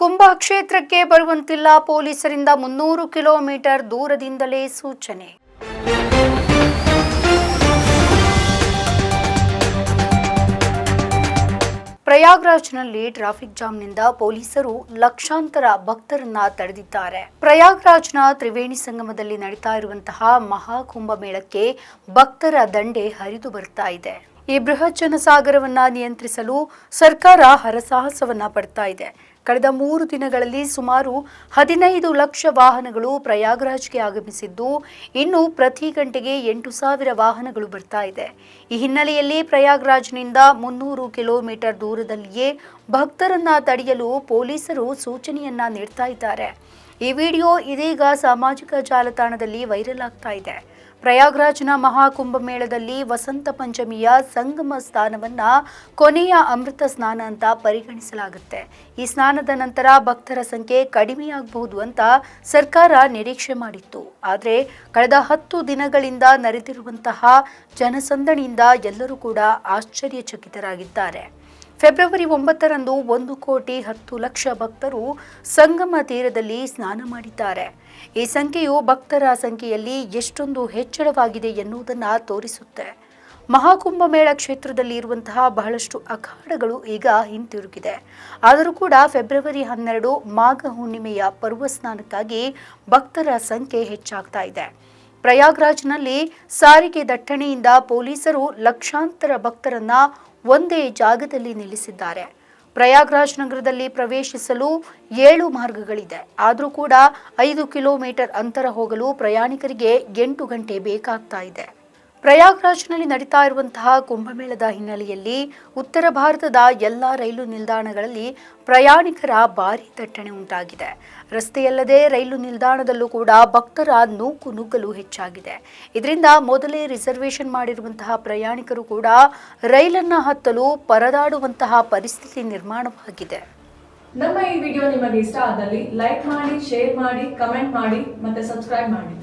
ಕುಂಭ ಕ್ಷೇತ್ರಕ್ಕೆ ಬರುವಂತಿಲ್ಲ ಪೊಲೀಸರಿಂದ ಮುನ್ನೂರು ಕಿಲೋಮೀಟರ್ ದೂರದಿಂದಲೇ ಸೂಚನೆ. ಪ್ರಯಾಗ್ರಾಜ್ನಲ್ಲಿ ಟ್ರಾಫಿಕ್ ಜಾಮ್ನಿಂದ ಪೊಲೀಸರು ಲಕ್ಷಾಂತರ ಭಕ್ತರನ್ನ ತಡೆದಿದ್ದಾರೆ. ಪ್ರಯಾಗ್ರಾಜ್ನ ತ್ರಿವೇಣಿ ಸಂಗಮದಲ್ಲಿ ನಡೀತಾ ಇರುವಂತಹ ಮಹಾಕುಂಭ ಮೇಳಕ್ಕೆ ಭಕ್ತರ ದಂಡೆ ಹರಿದು ಬರ್ತಾ ಇದೆ. ಈ ಬೃಹತ್ ಜನಸಾಗರವನ್ನ ನಿಯಂತ್ರಿಸಲು ಸರ್ಕಾರ ಹರಸಾಹಸವನ್ನ ಪಡ್ತಾ ಇದೆ. ಕಳೆದ ಮೂರು ದಿನಗಳಲ್ಲಿ ಸುಮಾರು ಹದಿನೈದು ಲಕ್ಷ ವಾಹನಗಳು ಪ್ರಯಾಗ್ರಾಜ್ಗೆ ಆಗಮಿಸಿದ್ದು, ಇನ್ನು ಪ್ರತಿ ಗಂಟೆಗೆ ಎಂಟು ಸಾವಿರ ವಾಹನಗಳು ಬರ್ತಾ ಇದೆ. ಈ ಹಿನ್ನೆಲೆಯಲ್ಲಿ ಪ್ರಯಾಗ್ರಾಜ್ನಿಂದ ಮುನ್ನೂರು ಕಿಲೋಮೀಟರ್ ದೂರದಲ್ಲಿಯೇ ಭಕ್ತರನ್ನ ತಡೆಯಲು ಪೊಲೀಸರು ಸೂಚನೆಯನ್ನ ನೀಡ್ತಾ ಇದ್ದಾರೆ. ಈ ವಿಡಿಯೋ ಇದೀಗ ಸಾಮಾಜಿಕ ಜಾಲತಾಣದಲ್ಲಿ ವೈರಲ್ ಆಗ್ತಾ ಇದೆ. ಪ್ರಯಾಗ್ರಾಜ್ನ ಮಹಾಕುಂಭ ಮೇಳದಲ್ಲಿ ವಸಂತ ಪಂಚಮಿಯ ಸಂಗಮ ಸ್ನಾನವನ್ನ ಕೊನೆಯ ಅಮೃತ ಸ್ನಾನ ಅಂತ ಪರಿಗಣಿಸಲಾಗುತ್ತೆ. ಈ ಸ್ನಾನದ ನಂತರ ಭಕ್ತರ ಸಂಖ್ಯೆ ಕಡಿಮೆಯಾಗಬಹುದು ಅಂತ ಸರ್ಕಾರ ನಿರೀಕ್ಷೆ ಮಾಡಿತ್ತು. ಆದರೆ ಕಳೆದ ಹತ್ತು ದಿನಗಳಿಂದ ನೆರೆದಿರುವಂತಹ ಜನಸಂದಣಿಯಿಂದ ಎಲ್ಲರೂ ಕೂಡ ಆಶ್ಚರ್ಯಚಕಿತರಾಗಿದ್ದಾರೆ. ಫೆಬ್ರವರಿ ಒಂಬತ್ತರಂದು ಒಂದು ಕೋಟಿ ಹತ್ತು ಲಕ್ಷ ಭಕ್ತರು ಸಂಗಮ ತೀರದಲ್ಲಿ ಸ್ನಾನ ಮಾಡಿದ್ದಾರೆ. ಈ ಸಂಖ್ಯೆಯು ಭಕ್ತರ ಸಂಖ್ಯೆಯಲ್ಲಿ ಎಷ್ಟೊಂದು ಹೆಚ್ಚಳವಾಗಿದೆ ಎನ್ನುವುದನ್ನು ತೋರಿಸುತ್ತೆ. ಮಹಾಕುಂಭ ಮೇಳ ಕ್ಷೇತ್ರದಲ್ಲಿ ಇರುವಂತಹ ಬಹಳಷ್ಟು ಅಖಾಡಗಳು ಈಗ ಹಿಂತಿರುಗಿದೆ. ಆದರೂ ಕೂಡ ಫೆಬ್ರವರಿ ಹನ್ನೆರಡು ಮಾಘ ಹುಣ್ಣಿಮೆಯ ಪರ್ವ ಸ್ನಾನಕ್ಕಾಗಿ ಭಕ್ತರ ಸಂಖ್ಯೆ ಹೆಚ್ಚಾಗ್ತಾ ಇದೆ. ಪ್ರಯಾಗ್ರಾಜ್ನಲ್ಲಿ ಸಾರಿಗೆ ದಟ್ಟಣೆಯಿಂದ ಪೊಲೀಸರು ಲಕ್ಷಾಂತರ ಭಕ್ತರನ್ನ ಒಂದೇ ಜಾಗದಲ್ಲಿ ನಿಲ್ಲಿಸಿದ್ದಾರೆ. ಪ್ರಯಾಗ್ರಾಜ್ ನಗರದಲ್ಲಿ ಪ್ರವೇಶಿಸಲು ಏಳು ಮಾರ್ಗಗಳಿದೆ. ಆದರೂ ಕೂಡ ಐದು ಕಿಲೋಮೀಟರ್ ಅಂತರ ಹೋಗಲು ಪ್ರಯಾಣಿಕರಿಗೆ ಎಂಟು ಗಂಟೆ ಬೇಕಾಗ್ತಾ ಇದೆ. ಪ್ರಯಾಗ್ರಾಜ್ನಲ್ಲಿ ನಡೀತಾ ಇರುವಂತಹ ಕುಂಭಮೇಳದ ಹಿನ್ನೆಲೆಯಲ್ಲಿ ಉತ್ತರ ಭಾರತದ ಎಲ್ಲ ರೈಲು ನಿಲ್ದಾಣಗಳಲ್ಲಿ ಪ್ರಯಾಣಿಕರ ಭಾರಿ ದಟ್ಟಣೆ ಉಂಟಾಗಿದೆ. ರಸ್ತೆಯಲ್ಲದೆ ರೈಲು ನಿಲ್ದಾಣದಲ್ಲೂ ಕೂಡ ಭಕ್ತರ ನೂಕು ನುಗ್ಗಲು ಹೆಚ್ಚಾಗಿದೆ. ಇದರಿಂದ ಮೊದಲೇ ರಿಸರ್ವೇಷನ್ ಮಾಡಿರುವಂತಹ ಪ್ರಯಾಣಿಕರು ಕೂಡ ರೈಲನ್ನ ಹತ್ತಲು ಪರದಾಡುವಂತಹ ಪರಿಸ್ಥಿತಿ ನಿರ್ಮಾಣವಾಗಿದೆ. ನಮ್ಮ ಈ ವಿಡಿಯೋ ನಿಮಗೆ ಇಷ್ಟ ಆದಲ್ಲಿ ಲೈಕ್ ಮಾಡಿ, ಶೇರ್ ಮಾಡಿ, ಕಮೆಂಟ್ ಮಾಡಿ ಮತ್ತೆ ಸಬ್ಸ್ಕ್ರೈಬ್ ಮಾಡಿ.